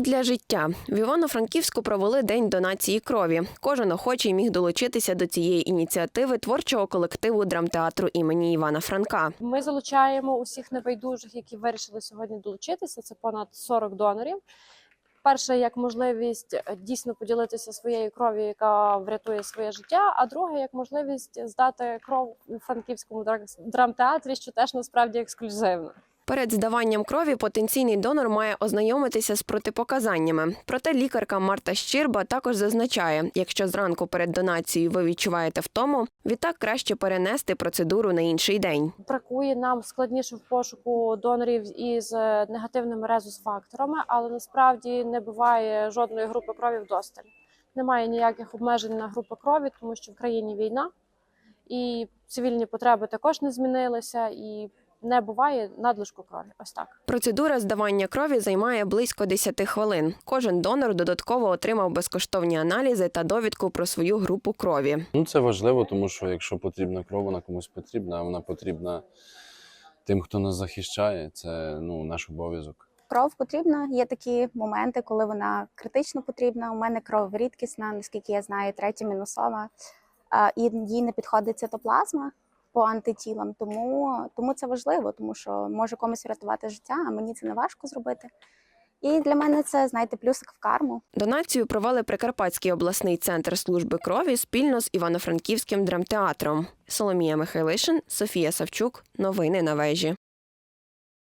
Для життя в Івано-Франківську провели день донації крові. Кожен охочий міг долучитися до цієї ініціативи творчого колективу драмтеатру імені Івана Франка. Ми залучаємо усіх небайдужих, які вирішили сьогодні долучитися. Це понад 40 донорів. Перше, як можливість е, дійсно поділитися своєю кров'ю, яка врятує своє життя. А друге, як можливість здати кров у франківському драмтеатрі, що теж насправді ексклюзивно. Перед здаванням крові потенційний донор має ознайомитися з протипоказаннями. Проте лікарка Марта Щирба також зазначає, якщо зранку перед донацією ви відчуваєте втому, відтак краще перенести процедуру на інший день. Бракує нам складніше в пошуку донорів із е, негативними резус-факторами, але насправді не буває жодної групи крові вдосталь. Немає ніяких обмежень на групи крові, тому що в країні війна і цивільні потреби також не змінилися, і не буває надлишку крові. Ось так. Процедура здавання крові займає близько 10 хвилин. Кожен донор додатково отримав безкоштовні аналізи та довідку про свою групу крові. Ну, це важливо, тому що якщо потрібна кров, вона комусь потрібна, а вона потрібна тим, хто нас захищає. Це ну, наш обов'язок. Кров потрібна. Є такі моменти, коли вона критично потрібна. У мене кров рідкісна, наскільки я знаю, третя мінусова, і їй не підходить цитоплазма по антитілам. Тому, тому це важливо, тому що може комусь врятувати життя, а мені це не важко зробити. І для мене це, знаєте, плюсик в карму. Донацію провели Прикарпатський обласний центр служби крові спільно з Івано-Франківським драмтеатром. Соломія Михайлишин, Софія Савчук. Новини на вежі.